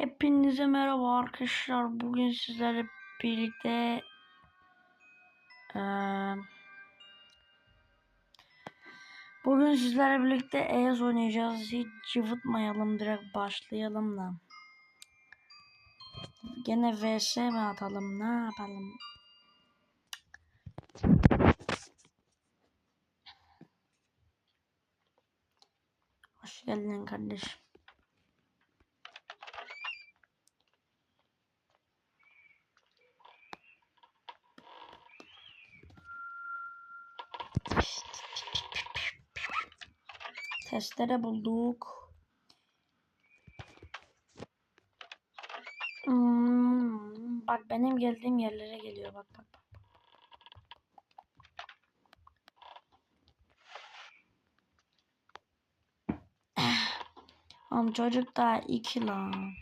Hepinize merhaba arkadaşlar. Bugün sizlerle birlikte eee, Bugün sizlerle birlikte EYAS oynayacağız. Hiç cıvıtmayalım direkt başlayalım da. Gene vs mi atalım ne yapalım? Hoş geldin kardeşim. Testere bulduk. Hmm, bak benim geldiğim yerlere geliyor bak bak bak. Oğlum çocuk daha iki lan.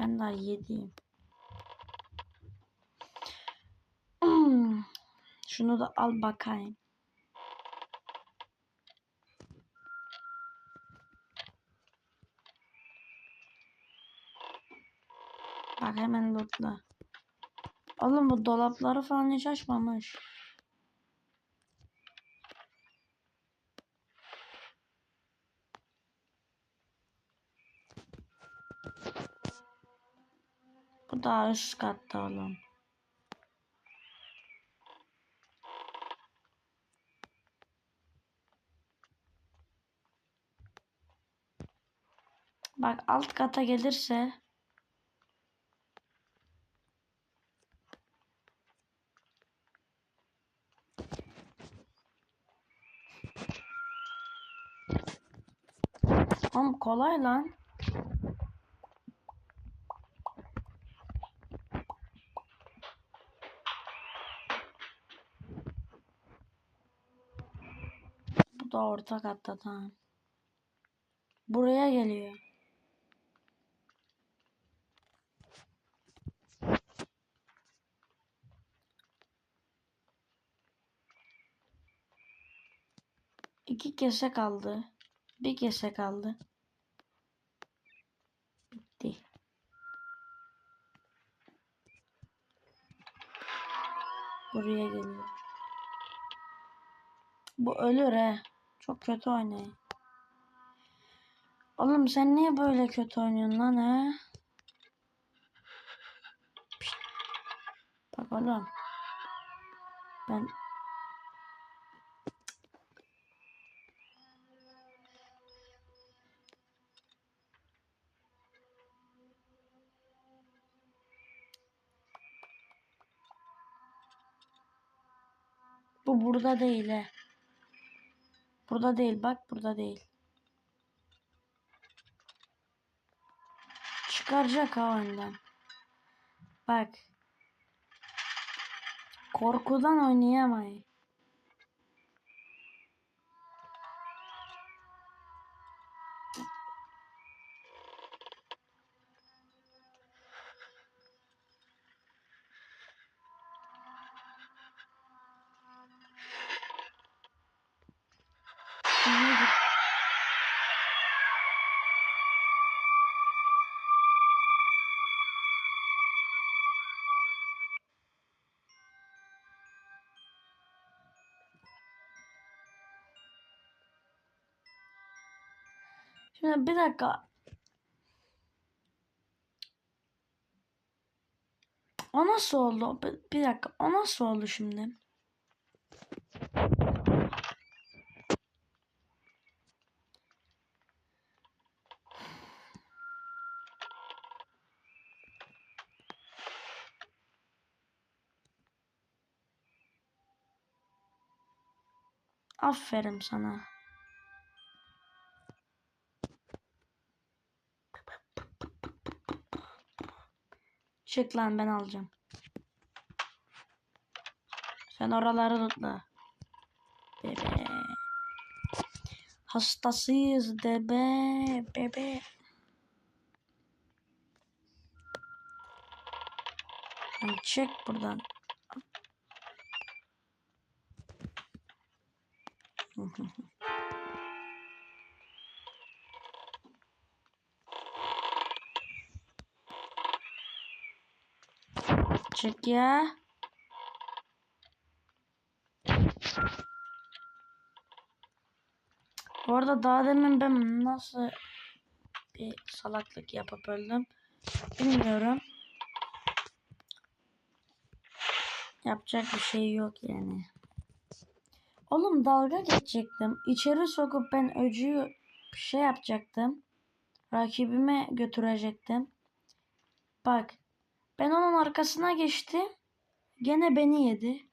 Ben daha yediyim. Hmm, Şunu da al bakayım. Bak hemen lootla. Oğlum bu dolapları falan hiç açmamış. Bu daha üst katta oğlum. Bak alt kata gelirse Oğlum kolay lan. Bu da orta katta tamam. Buraya geliyor. İki kese kaldı. Bir kese kaldı. Bitti. Buraya geliyor. Bu ölür he. Çok kötü oynuyor. Oğlum sen niye böyle kötü oynuyorsun lan he? Pişt. Bak oğlum. Ben Bu burada değil he. Burada değil bak burada değil. Çıkaracak ha oyundan. Bak. Korkudan oynayamayız. Şimdi bir dakika. O nasıl oldu? Bir, dakika. O nasıl oldu şimdi? Aferin sana. Çık lan ben alacağım. Sen oraları tutla. Bebe. Hastasıyız debe. Bebe. Lan çık buradan. Çık ya. Bu arada daha demin ben nasıl bir salaklık yapıp öldüm bilmiyorum. Yapacak bir şey yok yani. Oğlum dalga geçecektim. İçeri sokup ben öcüyü şey yapacaktım. Rakibime götürecektim. Bak. Ben onun arkasına geçtim. Gene beni yedi.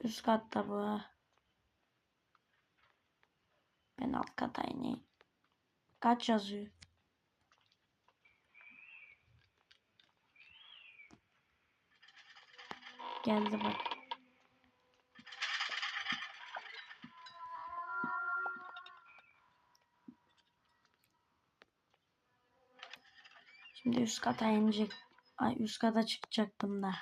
Üst katta bu. Ben alt kata ineyim. Kaç yazıyor? Geldi bak. Şimdi üst kata inecek. Ay üst kata çıkacaktım da.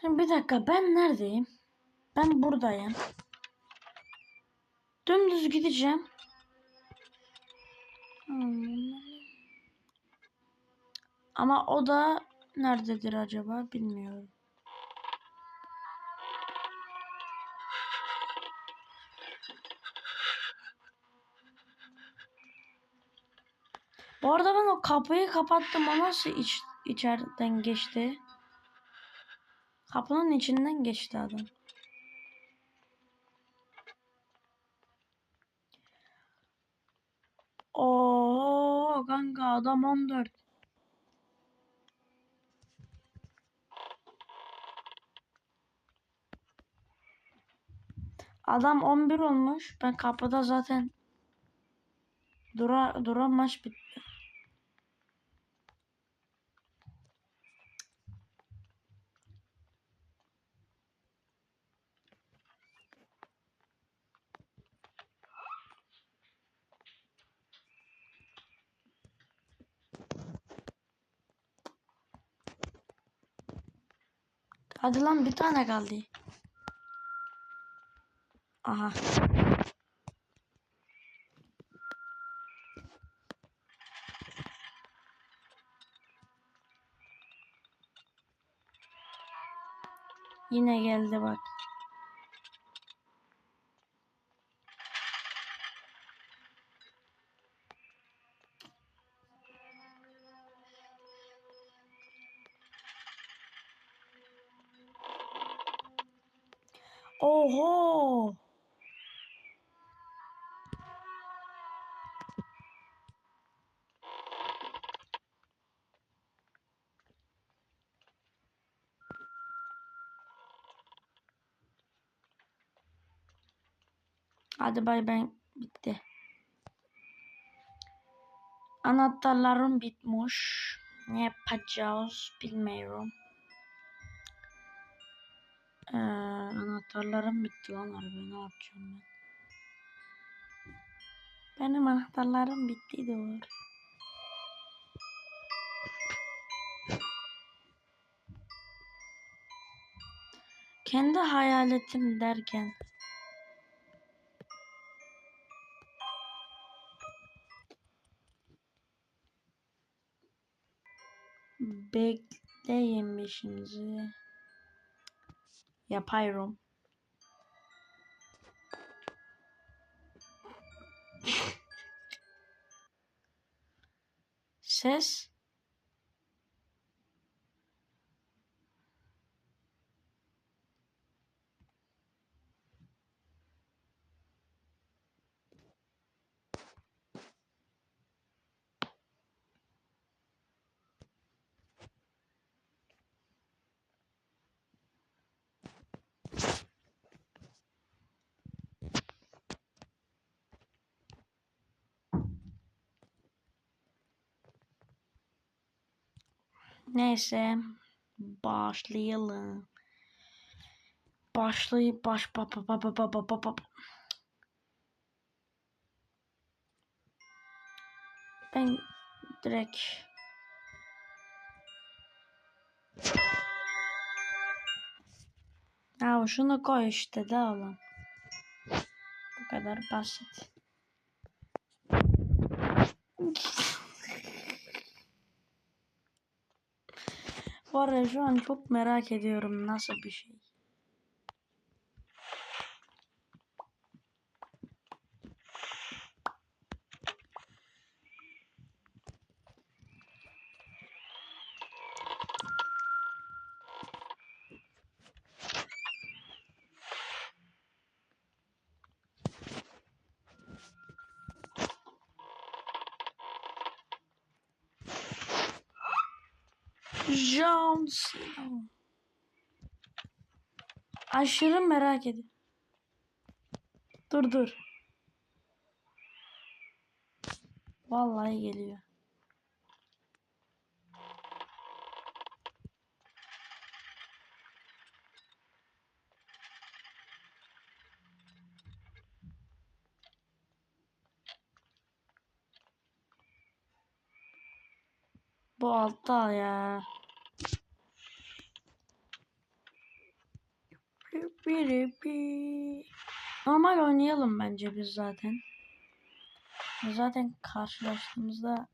Şimdi bir dakika ben neredeyim? Ben buradayım. Dümdüz gideceğim. Ama o da nerededir acaba bilmiyorum. Bu arada ben o kapıyı kapattım. O nasıl iç, içeriden geçti? Kapının içinden geçti adam. Oo kanka adam 14. Adam 11 olmuş. Ben kapıda zaten dura duran maç bitti. Hadi lan bir tane kaldı. Aha. Yine geldi bak. Hadi bay ben bitti. Anahtarlarım bitmiş. Ne yapacağız bilmiyorum. Ee, anahtarlarım bitti lan harbi ne yapacağım ben? Benim anahtarlarım bitti doğru. Kendi hayaletim derken bekleyin şimdi. Yapıyorum. Ses. Neyse. Başlayalım. Başlayıp baş pa pa pa pa pa pa pa pa. Ben direkt Ya şunu koy işte de oğlum. Bu kadar basit. Var ya şu an çok merak ediyorum nasıl bir şey. Aşırı merak ediyorum. Dur dur. Vallahi geliyor. Bu altta ya. Normal oynayalım bence biz zaten. Zaten karşılaştığımızda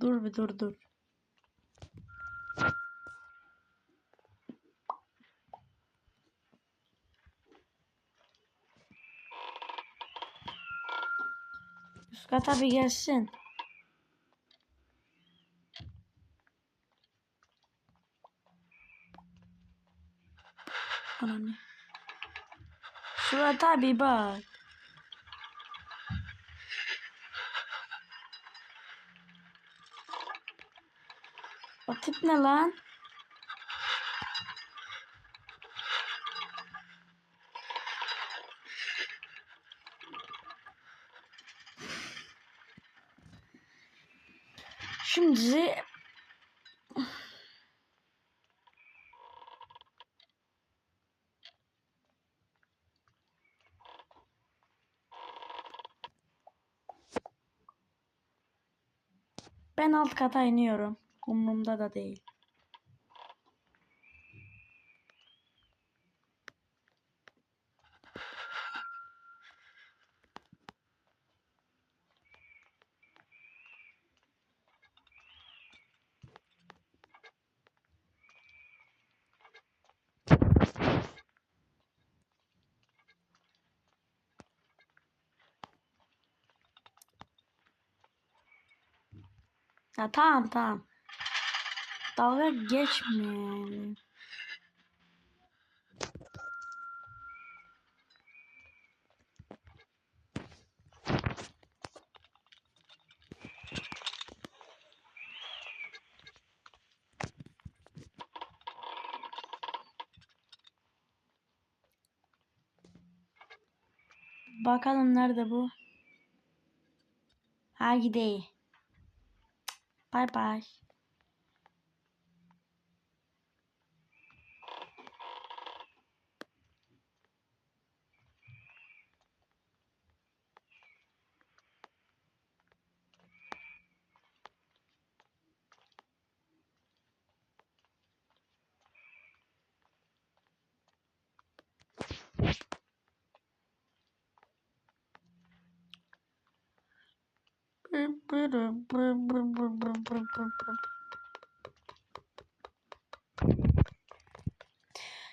dur bir dur dur. Üskat abi gelsin. Ananı. Suat abi bak. Tip ne lan? Şimdi ben alt kata iniyorum. Umurumda da değil. Ya tamam tamam. Dalga geçmeyelim. Bakalım nerede bu? Ha gideyim. Bye bye.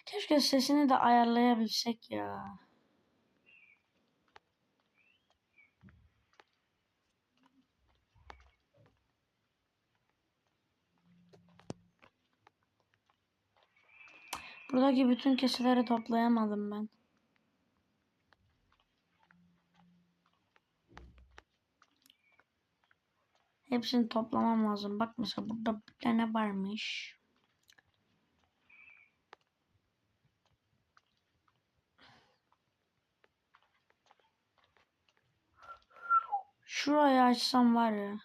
Keşke sesini de ayarlayabilsek ya. Buradaki bütün kesileri toplayamadım ben. Hepsini toplamam lazım. Bak mesela burada bir tane varmış. Şurayı açsam var ya.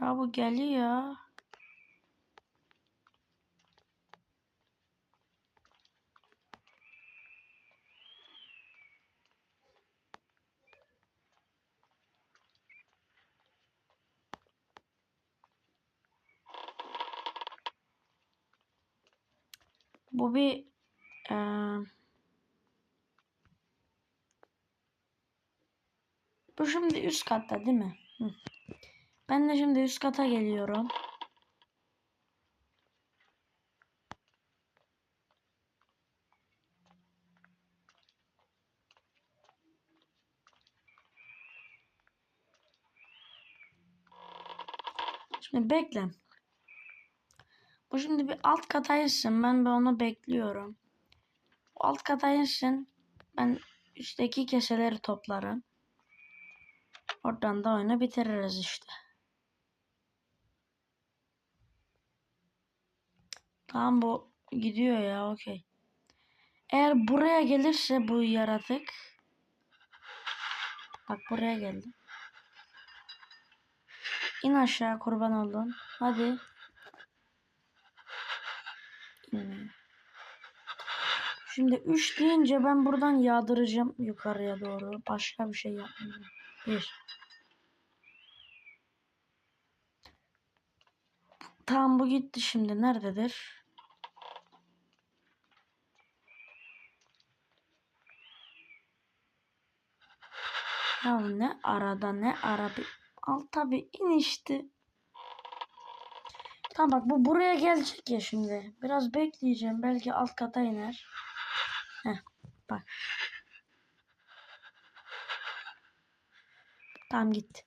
Ya bu geliyor. Bu bir eee Bu şimdi üst katta değil mi? Hı. Ben de şimdi üst kata geliyorum. Şimdi bekle. Bu şimdi bir alt kata insin. Ben bir onu bekliyorum. O alt kata insin. Ben üstteki keseleri toplarım. Oradan da oyunu bitiririz işte. Tamam bu gidiyor ya okey. Eğer buraya gelirse bu yaratık. Bak buraya geldi. İn aşağı kurban oldun. Hadi. Şimdi 3 deyince ben buradan yağdıracağım yukarıya doğru. Başka bir şey yapmayacağım. 1 Tamam bu gitti şimdi. Nerededir? Ya ne arada ne ara bir al tabi in işte. Tamam bak bu buraya gelecek ya şimdi. Biraz bekleyeceğim. Belki alt kata iner. Heh bak. Tamam gitti.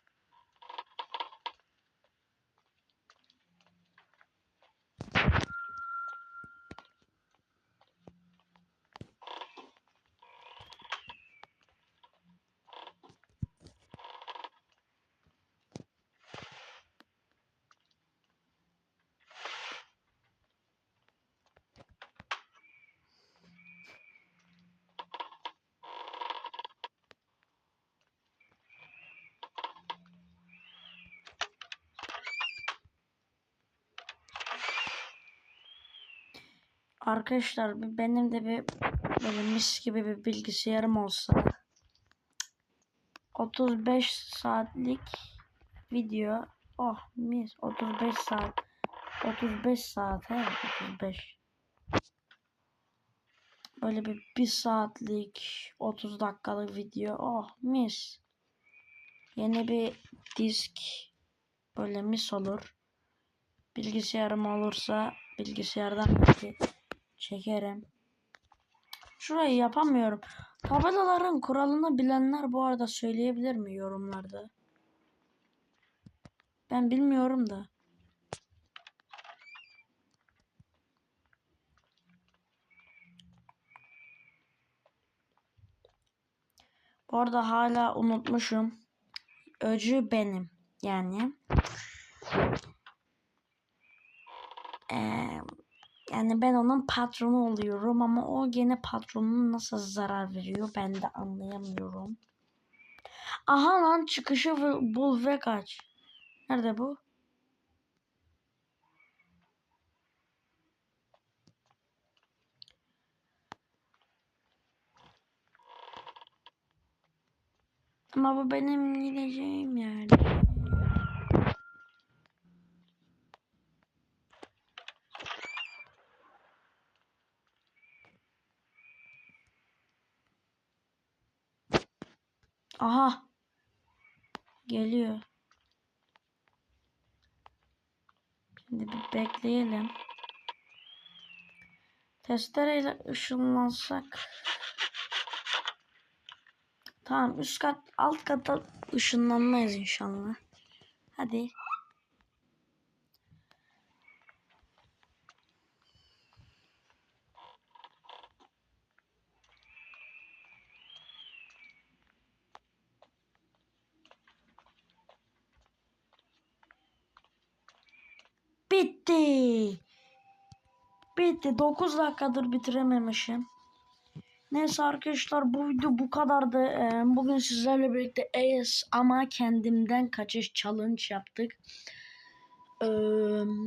Arkadaşlar benim de bir böyle mis gibi bir bilgisayarım olsa 35 saatlik video. Oh mis. 35 saat. 35 saat he 35 böyle bir bir saatlik 30 dakikalık video. Oh mis. Yeni bir disk böyle mis olur. Bilgisayarım olursa bilgisayardan belki çekerim. Şurayı yapamıyorum. Tabelaların kuralını bilenler bu arada söyleyebilir mi yorumlarda? Ben bilmiyorum da. Bu arada hala unutmuşum. Öcü benim. Yani. Eee yani ben onun patronu oluyorum ama o gene patronun nasıl zarar veriyor ben de anlayamıyorum. Aha lan çıkışı bu- bul ve kaç. Nerede bu? Ama bu benim gideceğim yani. Aha. Geliyor. Şimdi bir bekleyelim. Testereyle ışınlansak. Tamam üst kat alt kata ışınlanmayız inşallah. Hadi. Bitti. Bitti. 9 dakikadır bitirememişim. Neyse arkadaşlar bu video bu kadardı. Ee, Bugün sizlerle birlikte AS ama kendimden kaçış challenge yaptık. Ee,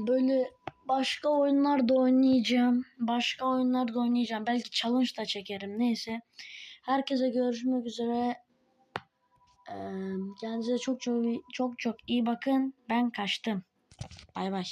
böyle başka oyunlar da oynayacağım. Başka oyunlar da oynayacağım. Belki challenge da çekerim. Neyse. Herkese görüşmek üzere. Ee, kendinize çok çok çok çok iyi bakın. Ben kaçtım. Bay bay.